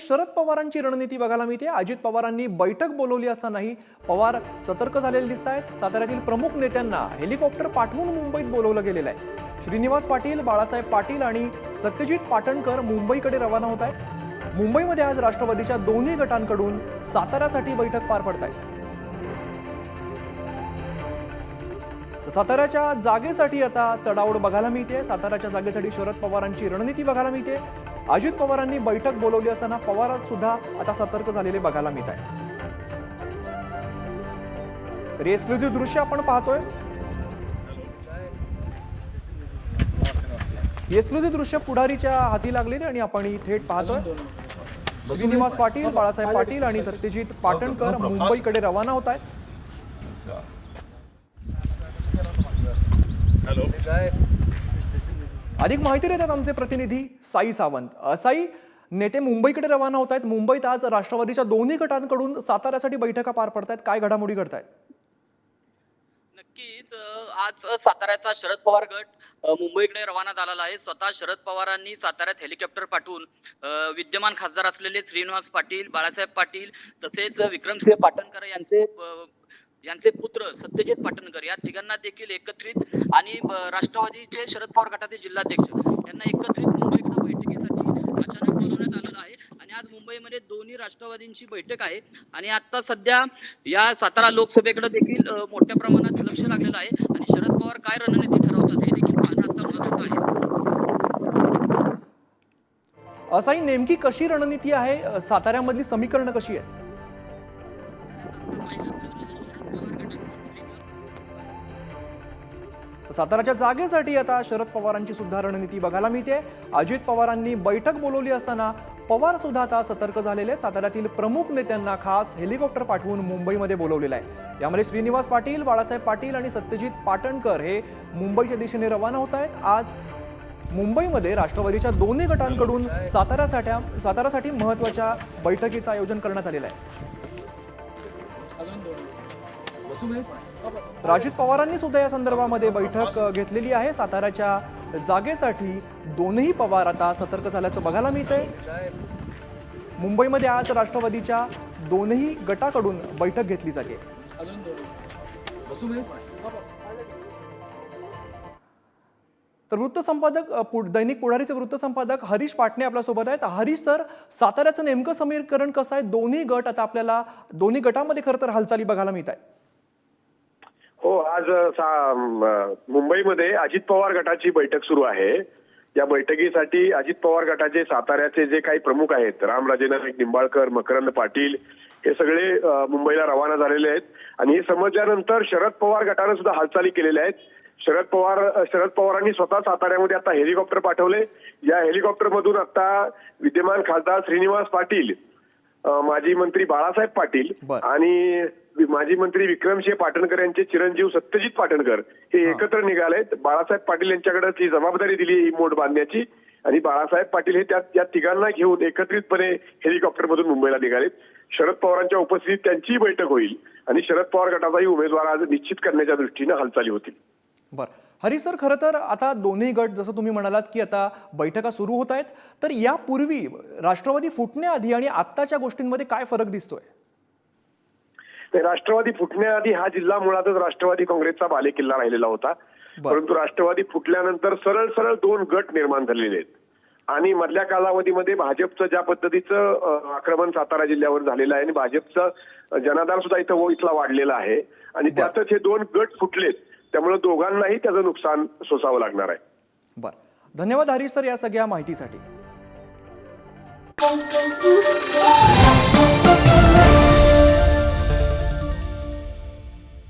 शरद पवारांची रणनीती बघायला मिळते. अजित पवारांनी बैठक बोलवली असतानाही पवार सतर्क झालेले दिसत आहेत. साताऱ्यातील प्रमुख नेत्यांना हेलिकॉप्टर पाठवून मुंबईत बोलवलं गेलेलं आहे. श्रीनिवास पाटील बाळासाहेब पाटील आणि सत्यजित पाटणकर मुंबईकडे रवाना होत आहेत. मुंबईमध्ये आज राष्ट्रवादीच्या दोन्ही गटांकडून साताऱ्यासाठी बैठक पार पडत आहे. साताऱ्याच्या जागेसाठी आता चढाओढ बघायला मिळते. साताऱ्याच्या जागेसाठी शरद पवारांची रणनीती बघायला मिळते. अजित पवारांनी बैठक बोलवली असताना पवार सुद्धा आता सतर्क झालेले बघायला मिळत आहे. तर एक्सक्लुझिव्ह दृश्य आपण पाहतोय. एक्सक्लुझिव्ह दृश्य पुढारीच्या हाती लागलेले आणि आपण ही थेट पाहतोय. श्रीनिवास पाटील बाळासाहेब पाटील आणि सत्यजित पाटणकर मुंबईकडे रवाना होत आहेत. हॅलो. अधिक माहिती देतात आमचे प्रतिनिधी साई सावंत. साई नेते मुंबईकडे रवाना होत आहेत मुंबईत आज राष्ट्रवादीच्या दोन्ही गटांकडून साताऱ्यासाठी बैठका पार पडतायत. काय घडामोडी घडतायत? नक्कीच आज साताऱ्याचा शरद पवार गट मुंबईकडे रवाना झालेला आहे. स्वतः शरद पवारांनी साताऱ्यात हेलिकॉप्टर पाठवून विद्यमान खासदार असलेले श्रीनिवास पाटील बाळासाहेब पाटील तसेच विक्रमसिंह पाटणकर यांचे यांचे पुत्र सत्यजित पाटणकर या तिघांना देखील एकत्रित आणि राष्ट्रवादीचे शरद पवार गटाचे जिल्हाध्यक्ष यांना एकत्रित मुंबईकडे बैठकीसाठी अचानक बोलवण्यात आलेलं आहे. आणि आज मुंबईमध्ये दोन्ही राष्ट्रवादींची बैठक आहे. आणि आता सध्या या सातारा लोकसभेकडे देखील मोठ्या प्रमाणात लक्ष लागलेलं आहे. आणि शरद पवार काय रणनीती ठरवतात हे देखील पाहणं आता महत्वाचं आहे. असाही नेमकी कशी रणनीती आहे? साताऱ्यामधली समीकरणं कशी आहेत? साताराच्या जागेसाठी आता शरद पवारांची सुद्धा रणनीती बघायला मिळते. अजित पवारांनी बैठक बोलवली असताना पवार सुद्धा आता सतर्क झालेले आहेत. साताऱ्यातील प्रमुख नेत्यांना खास हेलिकॉप्टर पाठवून मुंबईमध्ये बोलवलेलं आहे. यामध्ये श्रीनिवास पाटील बाळासाहेब पाटील आणि सत्यजित पाटणकर हे मुंबईच्या दिशेने रवाना होत आहेत. आज मुंबईमध्ये राष्ट्रवादीच्या दोन्ही गटांकडून साताऱ्यासाठी साताऱ्यासाठी महत्त्वाच्या बैठकीचं आयोजन करण्यात आलेलं आहे. राजित पवारांनी सुद्धा या संदर्भामध्ये बैठक घेतलेली आहे. साताऱ्याच्या जागेसाठी दोनही पवार आता सतर्क झाल्याचं बघायला मिळतंय. मुंबईमध्ये आज राष्ट्रवादीच्या दोनही गटाकडून बैठक घेतली जाते. तर वृत्तसंपादक दैनिक पुढारीचे वृत्तसंपादक हरीश पाटणे आपल्यासोबत आहेत. हरीश सर साताऱ्याचं नेमकं समीकरण कसं आहे? दोन्ही गट आता आपल्याला दोन्ही गटामध्ये खरं तर हालचाली बघायला मिळत आहे हो आज सा- मुंबईमध्ये अजित पवार गटाची बैठक सुरू आहे. या बैठकीसाठी अजित पवार गटाचे साताऱ्याचे जे काही प्रमुख आहेत रामराजे नाईक निंबाळकर मकरंद पाटील हे सगळे मुंबईला रवाना झालेले आहेत. आणि हे समजल्यानंतर शरद पवार गटानं सुद्धा हालचाली केलेल्या आहेत. शरद पवार शरद पवारांनी स्वतः साताऱ्यामध्ये आता हेलिकॉप्टर पाठवले. या हेलिकॉप्टरमधून आता विद्यमान खासदार श्रीनिवास पाटील माजी मंत्री बाळासाहेब पाटील. आणि माजी मंत्री विक्रमसिंह पाटणकर यांचे चिरंजीव सत्यजित पाटणकर हे एकत्र निघालेत. बाळासाहेब पाटील यांच्याकडे ती जबाबदारी दिली ही मोड बांधण्याची. आणि बाळासाहेब पाटील हे त्या त्या तिघांना घेऊन एकत्रितपणे हेलिकॉप्टरमधून मुंबईला निघालेत. शरद पवारांच्या उपस्थितीत त्यांचीही बैठक होईल आणि शरद पवार गटाचाही उमेदवार आज निश्चित करण्याच्या दृष्टीनं हालचाली होतील. बरं. हरी सर खरं तर आता दोन्ही गट जसं तुम्ही म्हणालात की आता बैठका सुरू होत आहेत तर यापूर्वी राष्ट्रवादी फुटण्याआधी आणि आत्ताच्या गोष्टींमध्ये काय फरक दिसतोय? ते राष्ट्रवादी फुटण्याआधी हा जिल्हा मुळातच राष्ट्रवादी काँग्रेसचा बालेकिल्ला राहिलेला होता. परंतु राष्ट्रवादी फुटल्यानंतर सरळ सरळ दोन गट निर्माण झालेले आहेत. आणि मधल्या कालावधीमध्ये भाजपचं ज्या पद्धतीचं आक्रमण सातारा जिल्ह्यावर झालेलं आहे आणि भाजपचं जनाधार सुद्धा इथं व- इथला वाढलेला आहे. आणि. त्यातच हे दोन गट फुटलेत. त्यामुळे दोघांनाही त्याचं नुकसान सोसावं लागणार आहे. बरं. धन्यवाद हरीश सर या सगळ्या माहितीसाठी.